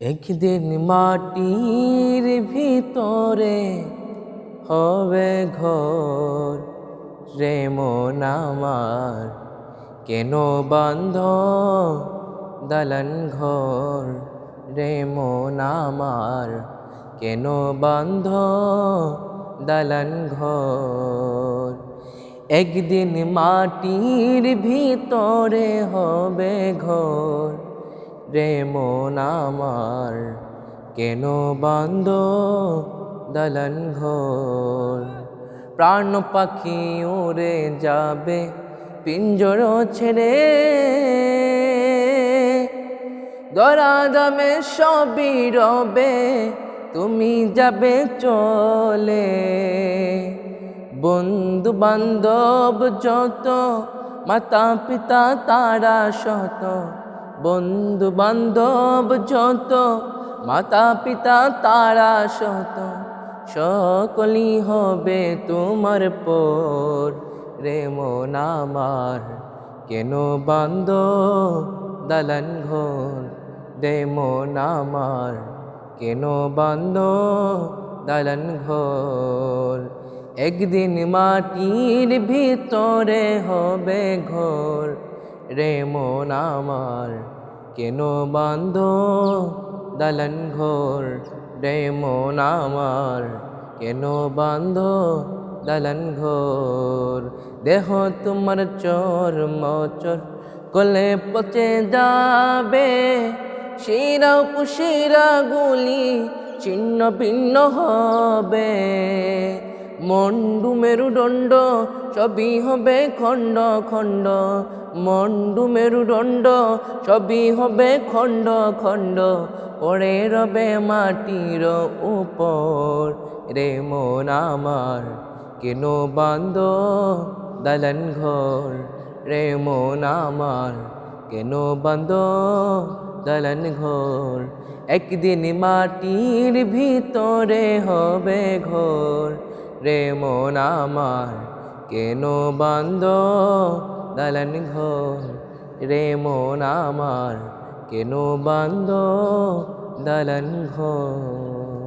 একদিন মাটির ভিতরে হবে ঘর রে আমার। কেন বান্ধ দালান ঘর রে আমার। কেন বান্ধ দালান ঘর? একদিন মাটির ভিতরে হবে ঘর রে মন আমার কেন বান্দ দালান ঘর? প্রাণ পাখি উড়ে যাবে, পিঞ্জর ছেড়ে। দরা দামে সবই রবে, তুমি যাবে চলে। বন্ধু বান্ধব যত মাতা পিতা তারা শত বন্ধু বান্ধব যত মাতা পিতা তারা শত সকলি হবে তোমার পর। রে আমার, কেন বান্দ দালান ঘর? রে আমার, কেন বান্দ দালান ঘর? একদিন মাটির ভিতরে হবে ঘর। রে আমার কেন বান্ধ? দালান ঘর রে মন আমার। কেন বান্ধ? দালান ঘর। দেহ তোমার চর মচর কলে পচে যাবে। শিরা পুশিরা গুলি ছিন্ন ভিন্ন হবে। মন্ডু মেরুদণ্ড সবই হবে খণ্ড খণ্ড। মন্ডু মেরুদণ্ড সবই হবে খণ্ড খণ্ড। পড়ে রবে মাটির উপর। রে মন আমার, কেন বান্দ দালান ঘর? রে মন আমার, কেন বান্দ দালান ঘর? একদিন মাটির ভিতরে হবে ঘর। রে মন কেন বান্দ দালান ঘর? রে মন কেন বান্দ দালান ঘর?